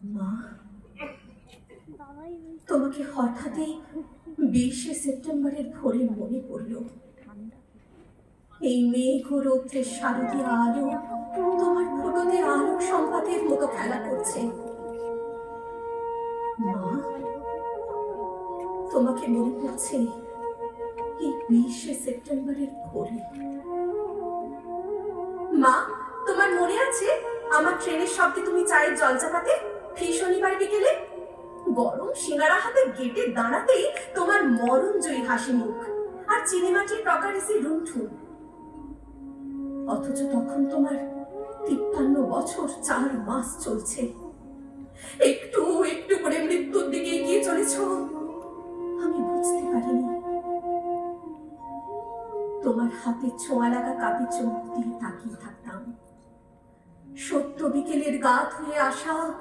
মা তোমাকে হঠাৎই বিশে সেপ্টেম্বরের ভোরে মনে পড়ল। এই মেঘ ও রৌদ্রের শারদীয় আলো তোমার ফোটোতে আলোক সম্পাতের মতো খেলা করছে। মা তোমাকে মনে পড়ছে এই বিশে সেপ্টেম্বরের ভোরে। মা তোমার মনে আছে আমার ট্রেনের শব্দে তুমি চায়ের জল চাপাতে? শনিবার বিকেলে গরম সিঙ্গারা হাতে গেটে দাঁড়াতেই তোমার মরণ জয়ী হাসি মুখ আর চিনিমাটির প্রকারেসি রুমঠুন অথচ তখন তোমার তিপ্পান্ন বছর চার মাস চলছে। একটু একটু করে মৃত্যুর দিকে এগিয়ে চলেছ। আমি বুঝতে পারিনি। তোমার হাতে ছোঁয়া লাগা কাপি চোখ দিয়ে তাকিয়ে থাকতাম। সত্য বিকেলের গা ধুয়ে আসা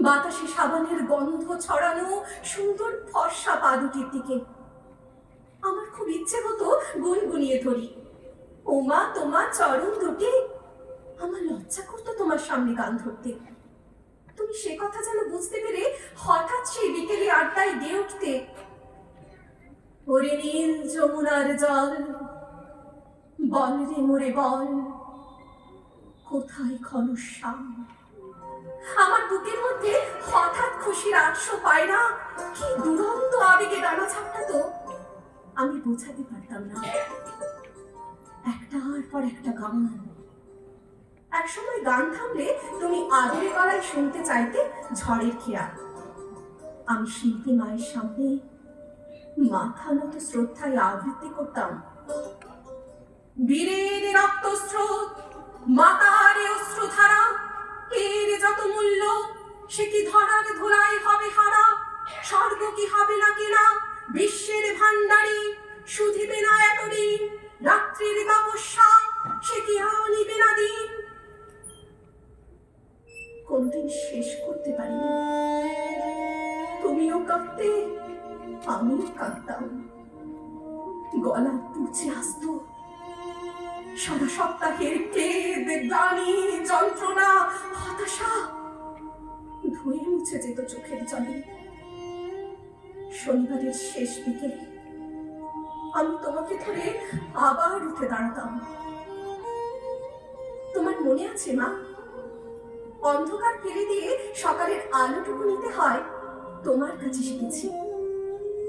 বাতাসে সাবানের গন্ধ ছড়ানো সুন্দর ফর্সা পা দুটির দিকে। আমার খুব ইচ্ছে হতো গুনগুনিয়ে ধরি। ওমা তোমার চরণ দুটি। আমার লজ্জা করতো তোমার সামনে গান ধরতে। তুমি সে কথা যেন বুঝতে পেরে হঠাৎ সেই বিকেলে আড্ডায় গিয়ে উঠতে। ওরে নীল যমুনার জল, বল রে মোরে বল, কোথায় ঘনশ্যাম আমার বুকের মধ্যে হঠাৎ খুশির আটশো পায়রা কি দুরন্ত আবেগে ডানা ছাপটাতো আমি বোঝাতে পারতাম না। একটার পর একটা গান। এক সময় গান থামলে তুমি আদরে গলায় শুনতে চাইতে ঝড়ের খেয়া আমি শিল্পী মায়ের সামনে মাথা নত শ্রদ্ধায় আবৃত্তি করতাম। বীরের রক্তস্রোত মাতার অশ্রুধারা এর যত মূল্য, সে কি ধরার ধুলাই হবে হারা? স্বর্গ কি হবে না কিনা? বিশ্বের ভান্ডারী শুধিবে না এতদিন। রাত্রির তপস্যা, সে কি আনিবে না দিন? কোনদিন শেষ করতে পারিনি। তুমিও কাঁদতে, আমিও কাঁদতাম। গলা পুচে আসতো। সারা সপ্তাহের কেদ গ্লানি যন্ত্রণা, হতাশা। ধুয়ে মুছে যেত চোখের জলে। শনিবারের শেষ বিকেলে আমি তোমাকে ধরে আবার উঠে দাঁড়াতাম। তোমার মনে আছে, মা? অন্ধকার ফেলে দিয়ে সকালের আলোটুকু নিতে হয়, তোমার কাছে শিখেছি।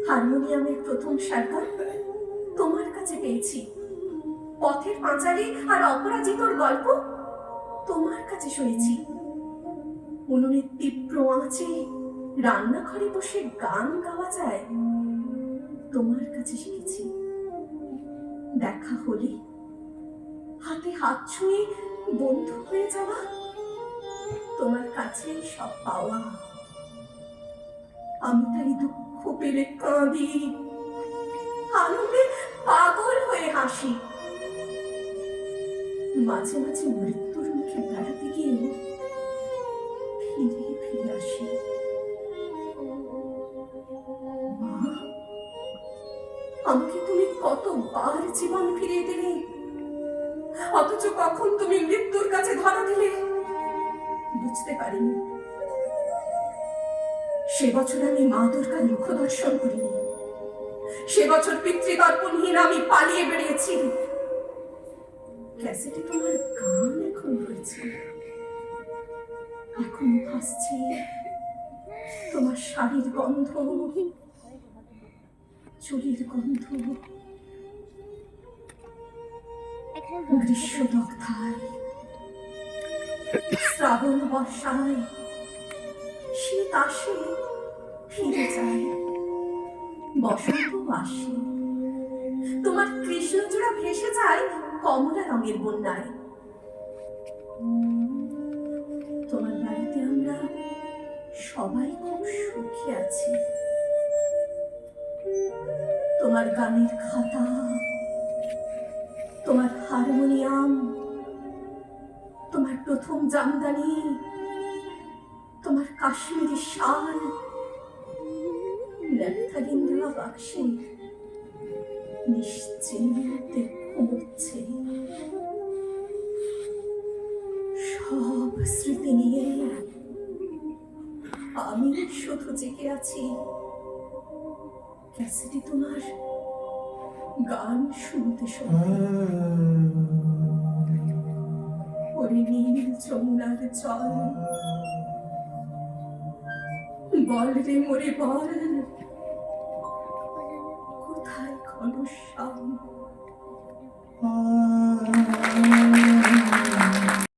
হারমোনিয়ামের প্রথম সারকার তোমার কাছে পেয়েছি। পথের পাঁচালী আর অপরাজিতর গল্প তোমার কাছে শুনেছি। উনুনের তীব্র আঁচে রান্নাঘরে বসে গান গাওয়া যায়, তোমার কাছে শিখেছি। দেখা হলে হাতে হাত ছুঁয়ে বন্ধু হয়ে যাওয়া তোমার কাছে সব পাওয়া। আমি তাই দুঃখ পেলে কাঁদি, আনন্দে পাগল হয়ে হাসি। মাঝে মাঝে মৃত্যুর মুখে দাঁড়াতে গিয়ে ফিরে ফিরে আসি। আমাকে তুমি কতবার জীবন ফিরিয়ে দিলে? অথচ কখন তুমি মৃত্যুর কাছে ধরা দিলে? বুঝতে পারিনি। সে বছর আমি মা দুর্গার মুখ দর্শন করিনি। সে বছর পিতৃতর্পণহীন আমি পালিয়ে বেরিয়েছি ক্যাসেটে তোমার গান এখন রয়েছে এখন ভাসছে তোমার শাড়ির গন্ধ, চুলির গন্ধ, গ্রীষ্ম দগ্ধায় শ্রাবণ বর্ষায়, শীত আসে, ফিরে যায়, বসন্ত আসে। তোমার কৃষ্ণচূড়া ভেসে যায় কমলা রঙের বন্যায়। তোমার বাড়িতে আমরা সবাই খুব সুখী আছি। তোমার গানের খাতা, তোমার হারমোনিয়াম, তোমার প্রথম জামদানি, তোমার কাশ্মীরি শাল দেওয়া বাক্সে নিশ্চিন্তে ঘুমোচ্ছে সব স্মৃতি নিয়ে আমি শুধু জেগে আছি। ক্যাসেটে তোমার গান শুনতে শুনতে। ওরে নীল যমুনার জল। বল রে মোরে বল। কোথায় অনুসঙ্গ